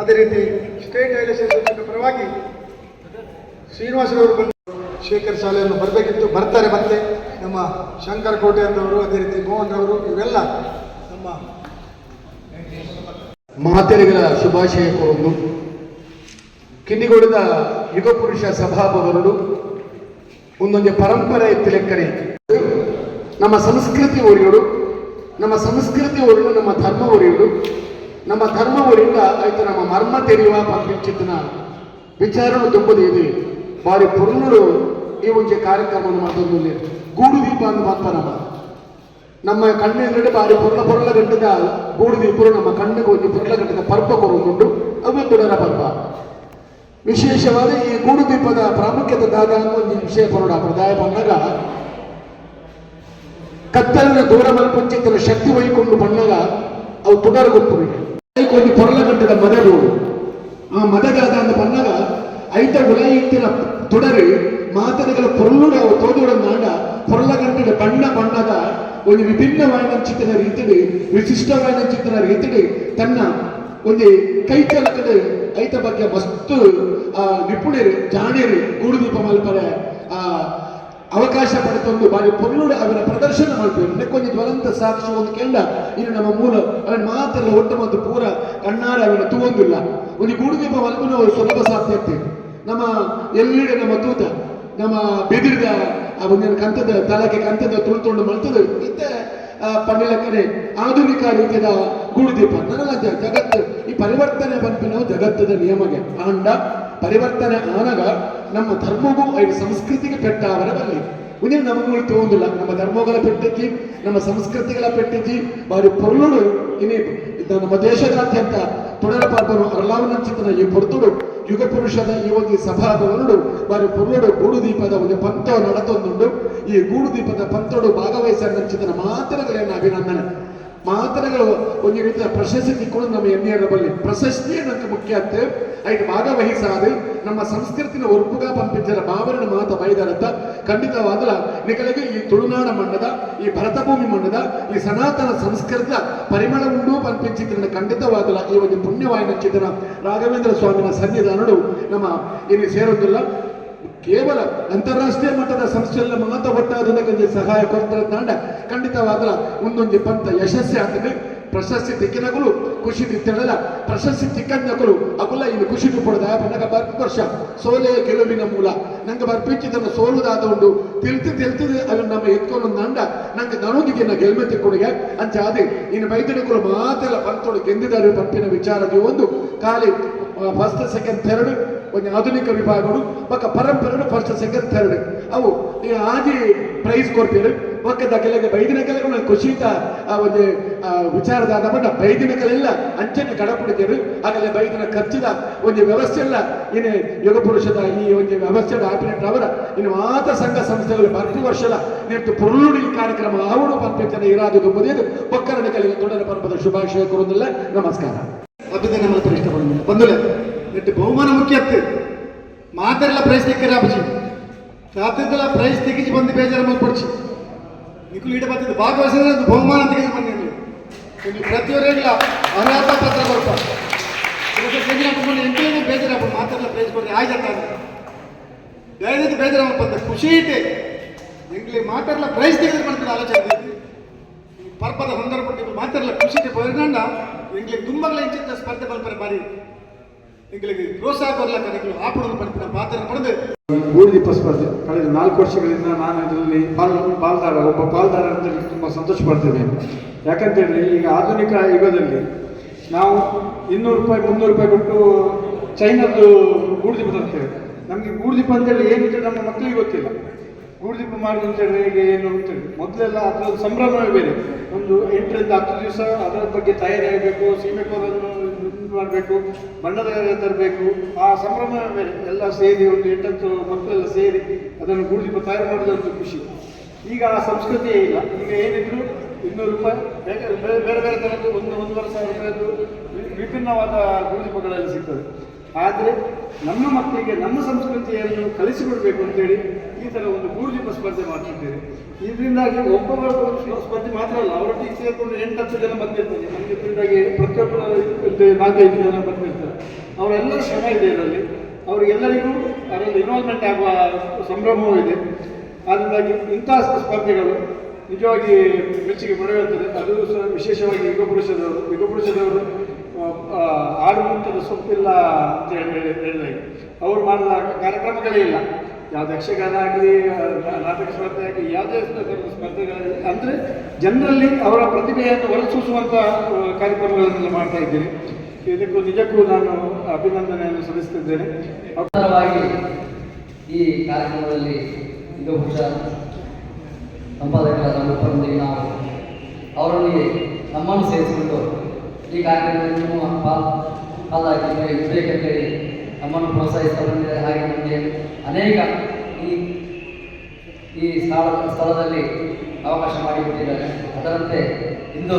ಅದೇ ರೀತಿ state election ಪರವಾಗಿ ಶ್ರೀನಿವಾಸರವರು ಬಂದು ಶೇಖರ್ ಶಾಲೆಯನ್ನು ಬರಬೇಕಿತ್ತು, ಬರ್ತಾರೆ ಮತ್ತೆ. ನಮ್ಮ ಶಂಕರ ಕೋಟೆ ಅಂತವರು ಅದೇ ರೀತಿ ಮೋಹನ್ ಅವರು ಇವೆಲ್ಲ ನಮ್ಮ ಮಾತೆರೆಗಳ ಶುಭಾಶಯ ಕೋರುವುದು. ಕಿನ್ನಿಗೋಡದ ಯುಗ ಪುರುಷ ಸಭಾಭವನರು, ಒಂದೊಂದು ಪರಂಪರೆ ಎತ್ತಲೆಕ್ಕನೆ ನಮ್ಮ ಸಂಸ್ಕೃತಿ ಒರಿಯೋಡು ನಮ್ಮ ಸಂಸ್ಕೃತಿ ಒರಿಯೋಡು ನಮ್ಮ ಧರ್ಮ ಒರಿಯೋಡು ನಮ್ಮ ಧರ್ಮವರಿಂದ ಆಯ್ತು, ನಮ್ಮ ಮರ್ಮ ತೆರೆಯುವ ಪಂಪಿಂಚಿತ್ತಿನ ವಿಚಾರನು ತುಂಬದು ಇದೆ. ಬಾರಿ ಪುರ್ಣರು ಈ ಒಂದು ಕಾರ್ಯಕ್ರಮವನ್ನು ಮತ್ತೊಂದು ಗೂಡು ದೀಪ ಅಂತ ಮಾತ್ರ ನಮ್ಮ. ನಮ್ಮ ಬಾರಿ ಪೊರ್ಲ ಪೊರ್ಲ ಗಂಟದ ಗೂಡು ದೀಪರು ನಮ್ಮ ಕಣ್ಣಿಗೆ ಒಂದು ಪೊರ್ಲ ಗಂಟದ ಪರ್ಪ ಕೊರಗೊಂಡು ಅದು ತುಡರ ಪರ್ಪ. ವಿಶೇಷವಾದ ಈ ಗೂಡು ದೀಪದ ಪ್ರಾಮುಖ್ಯತೆ ದಾದ ಒಂದು ವಿಷಯ ಕೊರೋಣ ಪ್ರದಾಯ ಬಂದಾಗ ಕತ್ತಲಿನ ದೂರ ಮಲ್ಪಂಚಿತನ ಶಕ್ತಿ ವಹಿಕೊಂಡು ಬಂದಾಗ ಅವು ತುಡರ ಗೊತ್ತುವಿಗೆ పొరల ಗಂಟದ ಮದರು ಆ ಮದಗಾದ ಅಂತ ಬಂದಾಗ ಐತ ಉಲಯಿತ್ತಿನ ತುಡರು ಮಾತನೆಗಳ ಪೊರ್ಲುಡ ಅವು ತೋದುಡನ್ನಾಡ ಪೊರ್ಲ ಗಂಟದ ಬಣ್ಣ ಬಣ್ಣದ ಒಂದು ವಿಭಿನ್ನವಾದ ಚಿತ್ರನ ರೀತಿಡಿ ವಿಶಿಷ್ಟವಾದ ಚಿತ್ರದ ರೀತಿಡಿ ತನ್ನ ಒಂದು ಕೈಚಲಕದ ಐತ ಬಗ್ಗೆ ಮಸ್ತು, ಆ, ನಿಪುಣರು ಜಾಣಿರಿ ಗೂಡುದೀಪ ಮಲ್ಪರ ಆ, ಅವಕಾಶ ಪಡೆದೊಂದು ಬಾರಿ ಪೊರ್ಲುಡು ಅವರ ಪ್ರದರ್ಶನ ಮಾಡ್ತೇವೆ ನೆಕ್ಕೊಂದು ಜ್ವಲಂತ ಸಾಕ್ಷಿ ಒಂದು ಕೆಂಡ. ಇನ್ನು ನಮ್ಮ ಮೂಲ, ಅವನ ಮಾತೆಲ್ಲ ಒಟ್ಟು ಮತ್ತು ಪೂರ ಕಣ್ಣಾರ ಅವನ ತೂವೊಂದಿಲ್ಲ. ಒಂದು ಮಲಗುನ ಅವರು ಸ್ವಲ್ಪ ಸಾಧ್ಯತೆ ನಮ್ಮ ಎಲ್ಲಿಡೆ ನಮ್ಮ ತೂತ? ನಮ್ಮ ಬೆದಿರಿದ, ಆ ಒಂದಿನ ಕಂತದ ತಲಕ್ಕೆ ಕಂತದ ತುಳ್ತೊಂಡು ಮಲ್ತದ. ಇತ್ತ ಕಡೆ ಆಧುನಿಕ ರೀತಿಯ ಗುಡುದೀಪ ನನಗ ಜಗತ್ತು, ಈ ಪರಿವರ್ತನೆ ಬಂಪಿನ ಜಗತ್ತದ ನಿಯಮಗೆ ಆಂಡ. ಪರಿವರ್ತನೆ ಆನಗ ನಮ್ಮ ಧರ್ಮಗೂ ಐದು ಸಂಸ್ಕೃತಿಗೆ ಪೆಟ್ಟ ಅವರ ಬಲ್ಲಿ ಮುಂದಿನ ನಮಗೂ ತೋಂದಿಲ್ಲ ನಮ್ಮ ಧರ್ಮಗಳ ಪೆಟ್ಟಿದ್ದಿ ನಮ್ಮ ಸಂಸ್ಕೃತಿಗಳ ಪೆಟ್ಟಿದ್ದಿ ಬಾರಿ ಪೊರ್ಲುಡು ಇದು ನಮ್ಮ ದೇಶದಾದ್ಯಂತ ಪಾಪನು ಪಾರ್ಪನು ಅರಲಾವನಂಚಿತನ ಈ ಪೊರ್ತುಡು ಯುಗ ಪುರುಷದ ಈ ಒಂದು ಸಭಾಭವನುಡು ಬಾರಿ ಪೊರ್ಲುಡು ಗೂಡು ದೀಪದ ಒಂದು ಪಂತ ನಡತೊಂದುಂಡು ಈ ಗೂಡು ದೀಪದ ಪಂತೋಡು ಭಾಗವಹಿಸಿದ ಮಾತರಗಳೇನು ಅಭಿನಂದನೆ. ಮಾತರಗಳು ಒಂದು ರೀತಿಯ ಪ್ರಶಸ್ತಿ ತಿಕ್ಕೊಂಡು ನಮ್ಮ ಎಣ್ಣೆಯರ ಬಲ್ಲಿ ಪ್ರಶಸ್ತಿ ನಮಗೆ ಮುಖ್ಯ ಅಂತೆ? ಐದು ಭಾಗವಹಿಸಾದು ನಮ್ಮ ಸಂಸ್ಕೃತಿನ ಒರ್ಪುಗ ಪಂಪಿದ್ದರ ಭಾವನೆ ಮಾತ ಬೈದಾರಂತ ಖಂಡಿತವಾದಲ ನಿಗಳಿಗೆ ಈ ತುಳುನಾಡ ಮಣ್ಣದ, ಈ ಭರತಭೂಮಿ ಮಣ್ಣದ, ಈ ಸನಾತನ ಸಂಸ್ಕೃತಿಯ ಪರಿಮಳ ಉಂಡು ಪಂಪಿಂಚಿದ್ರನ್ನ ಖಂಡಿತವಾದಲ ಈ ಒಂದು ಪುಣ್ಯವಾಯಿನ ಚಿತ್ರ ರಾಘವೇಂದ್ರ ಸ್ವಾಮಿನ ಸನ್ನಿಧಾನಗಳು ನಮ್ಮ ಇಲ್ಲಿ ಸೇರೋದಿಲ್ಲ ಕೇವಲ ಅಂತಾರಾಷ್ಟ್ರೀಯ ಮಟ್ಟದ ಸಂಸ್ಥೆಯಲ್ಲಿ ಮಾತ್ರ ಒಟ್ಟಾದಕ್ಕೆ ಸಹಾಯ ಕೊಡ್ತಾರೆ ತಾಂಡ ಖಂಡಿತವಾಗಲ ಒಂದೊಂದು ಪಂತ ಯಶಸ್ವಿ ಆಗ್ತದೆ. ಪ್ರಶಸ್ತಿ ತಿಕ್ಕಿನಗಳು ಖುಷಿ ತಿತ್ತಳಲ್ಲ ಪ್ರಶಸ್ತಿ ತಿಕ್ಕನ್ನಗಳು ಅಕುಲ ಇನ್ನು ಖುಷಿ ಪಡದ. ನನಗೆ ಬರ್ಪ ವರ್ಷ ಸೋಲೆ ಗೆಲುವಿನ ಮೂಲ. ನಂಗೆ ಬರ್ಪಿಚ್ಚಿದ್ದನ್ನು ಸೋಲುದಾದ ಉಂಡು ತಿಳ್ತಿ ತಿಳ್ತಿದೆ ಅದನ್ನು ನಮ್ಮ ಎತ್ಕೊಂಡು ನಂಡ ನಂಗೆ ನನಗಿಗೆ ನಾ ಗೆಲ್ಮೆ ತಿಕ್ಕೊಡಿಗೆ ಅಂಚ ಅದೇ ಇನ್ನು ವೈದ್ಯರುಗಳು ಮಾತೆಲ್ಲ ಬಂತೋಳು ಗೆಂದಿದ್ದಾರೆ ಪಂಪಿನ ವಿಚಾರದಿ ಒಂದು. ಖಾಲಿ ಫಸ್ಟ್ ಸೆಕೆಂಡ್ ಥರ್ಡ್ ಒಂದು ಆಧುನಿಕ ವಿಭಾಗಗಳು ಪಕ್ಕ ಪರಂಪರೆ ಫಸ್ಟ್ ಸೆಕೆಂಡ್ ಥರ್ಡ್ ಅವು ಈಗ ಆದಿ ಪ್ರೈಸ್ ಕೊಡ್ತೀರಿ. ಪಕ್ಕದ ಕೆಳಗೆ ಬೈದಿನ ಕೆಲಗಳು ನಾನು ಖುಷಿಯಿಂದ ಆ ಒಂದು ಆ, ವಿಚಾರದ ಆದ ಬಟ್ ಬೈದಿನ ಕಲೆಲ್ಲ ಅಂಚನೆ ಕಡಪಿಡಿತೀರಿ ಆಗಲೇ ಬೈದಿನ ಖರ್ಚಿದ ಒಂದು ವ್ಯವಸ್ಥೆ ಎಲ್ಲ ಇನ್ನು ಯುಗ ಪುರುಷದ ಈ ಒಂದು ವ್ಯವಸ್ಥೆದ ಆಪಿನೆಟ್ ಅವರ ಇನ್ನು ಆತ ಸಂಘ ಸಂಸ್ಥೆಗಳು ಪ್ರತಿ ವರ್ಷದ ನಿಂತು ಪುರುಳುಡಿ ಕಾರ್ಯಕ್ರಮ ಅವಳು ಪಂಪಿತನ ಇರಾದು ಎಂಬುದೇನು ಒಕ್ಕರಣ ಕಲೆಗೆ ತೊಡರ ಪರ್ವದ ಶುಭಾಶಯ ಕೊಡುವುದಿಲ್ಲ. ನಮಸ್ಕಾರ. ಅಭಿನಂದನೆ ಮಾತ್ರ ಇಷ್ಟಪಡುವುದಿಲ್ಲ. ಇಷ್ಟಪಡುದಿಲ್ಲ ಬಂದುಲೆ ನೆಟ್ಟು ಬಹುಮಾನ ಮುಖ್ಯ ಅತ್ತೆ ಮಾತೆಲ್ಲ ಪ್ರೈಸ್ ತೆಕ್ಕರೆ ಆಪಚಿ ರಾತ್ರಿದ್ದೆಲ್ಲ ಪ್ರೈಸ್ ತೆಗಿಸಿ ಬಂದು ಬೇಜಾರು ಮಲ್ಪಡ್ಚಿ ನಿಖಲು ಈಡ ಬರ್ತದೆ ಭಾಗವಹಿಸಿದ್ರೆ ಅದು ಬಹುಮಾನ ತೆಗೆದು ಬಂದಿ ನೀವು ನೀವು ಪ್ರತಿಯೊಬ್ಬರಿಗಿಲ್ಲ ಅರ್ಹತಾ ಪತ್ರ ಬರ್ಪ ಎಂಟನೇ ಬೇಜಾರು ಮಾತೆಲ್ಲ ಪ್ರೈಸ್ ಕೊಡ್ರಿ ಆಯ್ತು ದಯವಿಟ್ಟು ಬೇಜಾರು ಬಂದ ಖುಷಿ ಇಟ್ಟೆ ಎಂಗ್ಲಿ ಮಾತೆಲ್ಲ ಪ್ರೈಸ್ ತೆಗೆದು ಮಾಡ್ತಾರೆ ಆಲೋಚನೆ ಪರ್ಪದ ಸಂದರ್ಭ ಮಾತೆಲ್ಲ ಖುಷಿ ಪರಿಣಾಮ ಎಂಗ್ಲಿಗೆ ತುಂಬಾಗಲೇ ಹೆಚ್ಚಿನ ಸ್ಪರ್ಧೆ ಬಲ್ಪರೆ ಬಾರಿ ಎಂಗ್ಲಿಗೆ ಪ್ರೋತ್ಸಾಹ ಸ್ಪರ್ಧೆ ಕಳೆದ ನಾಲ್ಕು ವರ್ಷಗಳಿಂದ ನಾನು ಇದರಲ್ಲಿ ಪಾಲ್ ಪಾಲ್ದಾರ, ಒಬ್ಬ ಪಾಲ್ದಾರ ಅಂತ ತುಂಬ ಸಂತೋಷ ಪಡ್ತೇನೆ. ಯಾಕಂತೇಳಿ ಈಗ ಆಧುನಿಕ ಯುಗದಲ್ಲಿ ನಾವು ಇನ್ನೂರು ರೂಪಾಯಿ, ಮುನ್ನೂರು ರೂಪಾಯಿ ಕೊಟ್ಟು ಚೈನಾದ್ದು ಗೂಡುದೀಪ ತರ್ತೇವೆ ನಮಗೆ ಗೂಡುದೀಪ ಅಂತೇಳಿ ಏನು ಅಂತೇಳಿ ನಮ್ಮ ಮಕ್ಕಳಿಗೆ ಗೊತ್ತಿಲ್ಲ. ಗೂಡುದೀಪ ಮಾಡುದು ಅಂತೇಳಿ ಈಗ ಏನು ಅಂತೇಳಿ ಮೊದಲೆಲ್ಲ ಅದರ ಸಂಭ್ರಮವೇ ಬೇರೆ. ಒಂದು ಎಂಟರಿಂದ ಹತ್ತು ದಿವಸ ಅದರ ಬಗ್ಗೆ ತಯಾರಿ ಆಗಬೇಕು ಸೀಮೆಕೋರನ್ನು ಮಾಡಬೇಕು, ಬಣ್ಣದ ತರಬೇಕು. ಆ ಸಂಭ್ರಮವೇ ಬೇರೆ. ಎಲ್ಲ ಸೇರಿ ಒಂದು ಎಂಟತ್ತು ಮಕ್ಕಳೆಲ್ಲ ಸೇರಿ ಅದನ್ನು ಗೂಡುದೀಪ ತಯಾರು ಮಾಡೋದಂತೂ ಖುಷಿ. ಈಗ ಆ ಸಂಸ್ಕೃತಿಯೇ ಇಲ್ಲ. ಈಗ ಏನಿದ್ರು ಇನ್ನೂರು ರೂಪಾಯಿ ಬೇರೆ ಬೇರೆ ಬೇರೆ ಥರದ್ದು ಒಂದು ಒಂದೂವರೆ ಸಾವಿರ ರೂಪಾಯಿದ್ದು ವಿಭಿನ್ನವಾದ ಗೂಡುದೀಪಗಳಲ್ಲಿ ಸಿಗ್ತದೆ. ಆದರೆ ನಮ್ಮ ಮಕ್ಕಳಿಗೆ, ನಮ್ಮ ಸಂಸ್ಕೃತಿಯನ್ನು ಕಲಿಸಿಕೊಡ್ಬೇಕು ಅಂತೇಳಿ ಈ ಥರ ಒಂದು ಗೂಡುದೀಪ ಸ್ಪರ್ಧೆ ಮಾಡ್ತಿದ್ದೇವೆ. ಇದರಿಂದಾಗಿ ಒಬ್ಬೊಬ್ಬರು ಸ್ಪರ್ಧೆ ಮಾತ್ರ ಅಲ್ಲ ಅವರೊಟ್ಟಿಗೆ ಸೇರಿಕೊಂಡು ಎಂಟು ಹತ್ತು ಜನ ಬಂದಿರ್ತಾರೆ. ನಮಗೆ ಇದರಿಂದಾಗಿ ಪ್ರತಿಯೊಬ್ಬರು ನಾಲ್ಕೈದು ಜನ ಬಂದಿರ್ತಾರೆ. ಅವರೆಲ್ಲರ ಶ್ರಮ ಇದೆ ಇದರಲ್ಲಿ. ಅವರಿಗೆಲ್ಲರಿಗೂ ಅದರಲ್ಲಿ ಇನ್ವಾಲ್ವ್ಮೆಂಟ್ ಆಗುವ ಸಂಭ್ರಮವೂ ಇದೆ. ಅದರಿಂದಾಗಿ ಇಂಥ ಸ್ಪರ್ಧೆಗಳು ನಿಜವಾಗಿ ಮೆಚ್ಚುಗೆ ಪಡೆಯುತ್ತದೆ. ಅದು ಸಹ ವಿಶೇಷವಾಗಿ ಯುಗ ಪುರುಷದವರು ಯುಗ ಪುರುಷದವರು ಆ, ಆ, ಸೊಪ್ಪಿಲ್ಲ ಅಂತ ಹೇಳಿ ಹೇಳಿದಾಗ ಅವರು ಮಾಡಿದ ಕಾರ್ಯಕ್ರಮಗಳೇ ಇಲ್ಲ. ಯಾವ್ದು ಯಕ್ಷಗಾನ ಆಗಲಿ ನಾಟಕ ಸ್ಪರ್ಧೆ ಆಗಲಿ ಯಾವುದೇ ಸ್ಪರ್ಧೆ- ಸ್ಪರ್ಧೆಗಳಲ್ಲಿ ಅಂದರೆ ಜನರಲ್ಲಿ ಅವರ ಪ್ರತಿಭೆಯನ್ನು ಹೊರಸೂಸುವಂಥ ಕಾರ್ಯಕ್ರಮಗಳನ್ನೆಲ್ಲ ಮಾಡ್ತಾ ಇದ್ದೀನಿ. ಇದಕ್ಕೂ ನಿಜಕ್ಕೂ ನಾನು ಅಭಿನಂದನೆಯನ್ನು ಸಲ್ಲಿಸ್ತಿದ್ದೇನೆ. ಈ ಕಾರ್ಯಕ್ರಮದಲ್ಲಿ ಇದು ಬಹುಶಃ ಸಂಪಾದಕರಾದ ಮುಖ್ಯಮಂತ್ರಿ ನಾವು ಅವರೊಂದಿಗೆ ನಮ್ಮನ್ನು ಸೇರಿಸಿಕೊಂಡು ಈ ನೀವು ಪಾಲ್, ಪಾಲಾಗಿ ಇರಬೇಕಂತೇಳಿ ನಮ್ಮನ್ನು ಪ್ರೋತ್ಸಾಹಿಸ್ತಾ ಬಂದಿದೆ ಹಾಗೆ ನಮಗೆ ಅನೇಕ ಈ ಈ ಸ್ಥಳ ಸ್ಥಳದಲ್ಲಿ ಅವಕಾಶ ಮಾಡಿಕೊಟ್ಟಿದ್ದಾರೆ. ಅದರಂತೆ ಇಂದು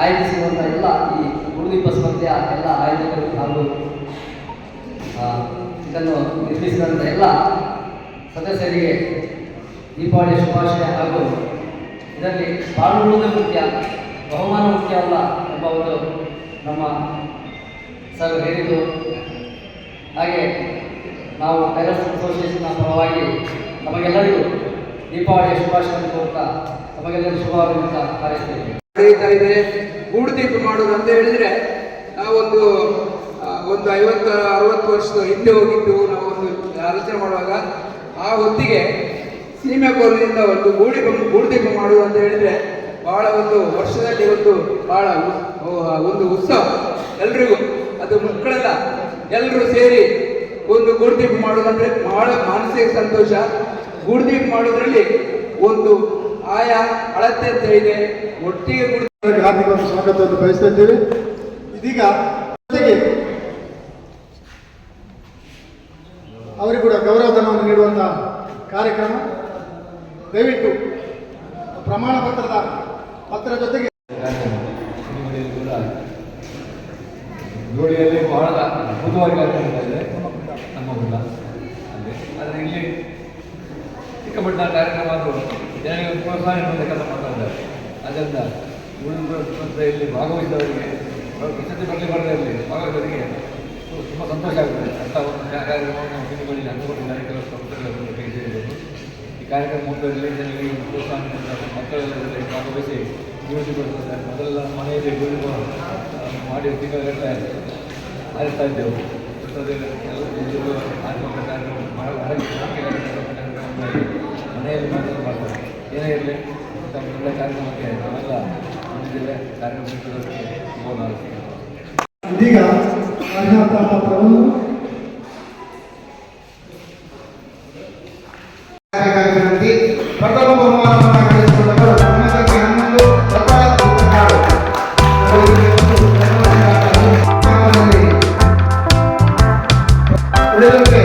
ಆಯೋಜಿಸಿರುವಂಥ ಎಲ್ಲ ಈ ಗುರುದೀಪ ಸ್ಪರ್ಧೆಯ ಎಲ್ಲ ಆಯೋಜಕರು ಹಾಗೂ ಇದನ್ನು ನಿರ್ಮಿಸಿದಂಥ ಎಲ್ಲ ಸದಸ್ಯರಿಗೆ ದೀಪಾವಳಿ ಶುಭಾಶಯ ಹಾಗೂ ಇದರಲ್ಲಿ ಪಾಲ್ಗೊಳ್ಳುವುದೇ ಮುಖ್ಯ. ಬಹುಮಾನ ಮುಖ್ಯ ಅಲ್ಲ ಎಂಬ ಒಂದು ನಮ್ಮ ಸರ್ ಹೇಳಿದ್ದು. ಹಾಗೆ ನಾವು ಟೈಲರ್ಸ್ ಅಸೋಸಿಯೇಷನ್ನ ಪರವಾಗಿ ನಮಗೆಲ್ಲರಿಗೂ ದೀಪಾವಳಿಯ ಶುಭಾಶಯ ಕೋರ್ತಾ ನಮಗೆಲ್ಲರಿಗೂ ಅಂತ ಹಾರೈಸ್ತೇವೆ ನಡೆಯುತ್ತಾ ಇದೆ ಗೂಡುದೀಪ ಮಾಡೋದು ಅಂತ ಹೇಳಿದ್ರೆ, ನಾವೊಂದು ಒಂದು ಐವತ್ತು, ಅರವತ್ತು ವರ್ಷದ ಹಿಂದೆ ಹೋಗಿದ್ದು ನಾವು ಒಂದು ಆಲೋಚನೆ ಮಾಡುವಾಗ, ಆ ಹೊತ್ತಿಗೆ ಸೀಮೆ ಕೋಲಿನಿಂದ ಒಂದು ಗೂಡಿ ಗೂಡುದೀಪ ಮಾಡುವುದು ಅಂತ ಹೇಳಿದ್ರೆ ಬಹಳ ಒಂದು ವರ್ಷದಲ್ಲಿ ಒಂದು ಬಹಳ ಒಂದು ಉತ್ಸವ. ಎಲ್ರಿಗೂ, ಅದು ಮಕ್ಕಳೆಲ್ಲ ಎಲ್ಲರೂ ಸೇರಿ ಒಂದು ಗೂಡುದೀಪ ಮಾಡೋದಂದ್ರೆ ಬಹಳ ಮಾನಸಿಕ ಸಂತೋಷ. ಗೂಡುದೀಪ ಮಾಡೋದ್ರಲ್ಲಿ ಒಂದು ಆಯಾ ಅಳತೆ ಅಂತ ಇದೆ. ಒಟ್ಟಿಗೆ ಅವರಿಗೆ ಸ್ವಾಗತವನ್ನು ಬಯಸ್ತಾ ಇದ್ದೇವೆ. ಇದೀಗ ಜೊತೆಗೆ ಅವರಿಗೂ ಕೂಡ ಗೌರವಧನವನ್ನು ನೀಡುವಂಥ ಕಾರ್ಯಕ್ರಮ. ದಯವಿಟ್ಟು ಪ್ರಮಾಣ ಪತ್ರದ ಪತ್ರ ಜೊತೆಗೆ. ಕೂಡ ಬಹಳ ಅದ್ಭುತವಾಗಿ ಕಾರ್ಯಕ್ರಮ ಇದೆ. ನಮ್ಮ ಊಟ ಅಲ್ಲಿ ಆದರೆ ಇಲ್ಲಿ ಚಿಕ್ಕಪಟ್ಟಣ ಕಾರ್ಯಕ್ರಮ ಅದು. ಜನರಿಗೆ ಪ್ರೋತ್ಸಾಹ ನೀಡುವಂಥ ಕೆಲಸ ಮಾಡ್ತಾ ಇದ್ದಾರೆ. ಅದರಿಂದ ಸ್ಪರ್ಧೆಯಲ್ಲಿ ಭಾಗವಹಿಸಿದವರಿಗೆ ಪ್ರಶಸ್ತಿ ಬರಲಿ ಬರದೇ ಇರಲಿ ಭಾಗವಹಿಸೋರಿಗೆ ತುಂಬ ಸಂತೋಷ ಆಗುತ್ತೆ. ಅಂತ ಒಂದು ಕಾರ್ಯಕ್ರಮವನ್ನು ಸಿನಿಮಾದಲ್ಲಿ ಹಮ್ಮಿಕೊಂಡಿದ್ದಾರೆ. ಕೆಲವು ಸಂಸ್ಥೆಗಳನ್ನು ಕೈ ಸೇರಿಕೊಂಡು ಈ ಕಾರ್ಯಕ್ರಮ ಮುಂದುವರಿಲಿ ಜನರಿಗೆ ಪ್ರೋತ್ಸಾಹ ನೀಡುವಂಥ ಮಕ್ಕಳೆಲ್ಲ ಭಾಗವಹಿಸಿ ಬರ್ತದೆ. ಮೊದಲೆಲ್ಲ ಮನೆಯಲ್ಲಿ ಗುರುಪ ಮಾಡಿ ತಿಂಗಳಗಟ್ಟಲೆ ಆಯ್ತಾ. ಇದ್ದೆವು. ಮನೆಯಲ್ಲಿ ಮಾತ್ರ ಮಾಡ್ತಾರೆ. ಏನೇ ಇರಲಿ ತಮ್ಮ ಕಾರ್ಯಕ್ರಮಕ್ಕೆ ನಾವೆಲ್ಲ ಮನೆಯಲ್ಲೇ ಕಾರ್ಯಕ್ರಮ ನೀಡುವುದಕ್ಕೆ ಶುಭವನ್ನು ಹಾರೈಸ್ತೀನಿ. ಇದೀಗ Thank you.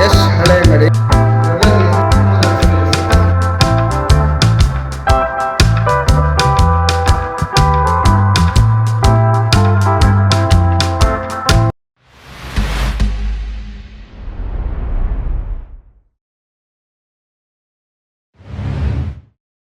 ಯಶ್ ಹಳೆಮಡಿ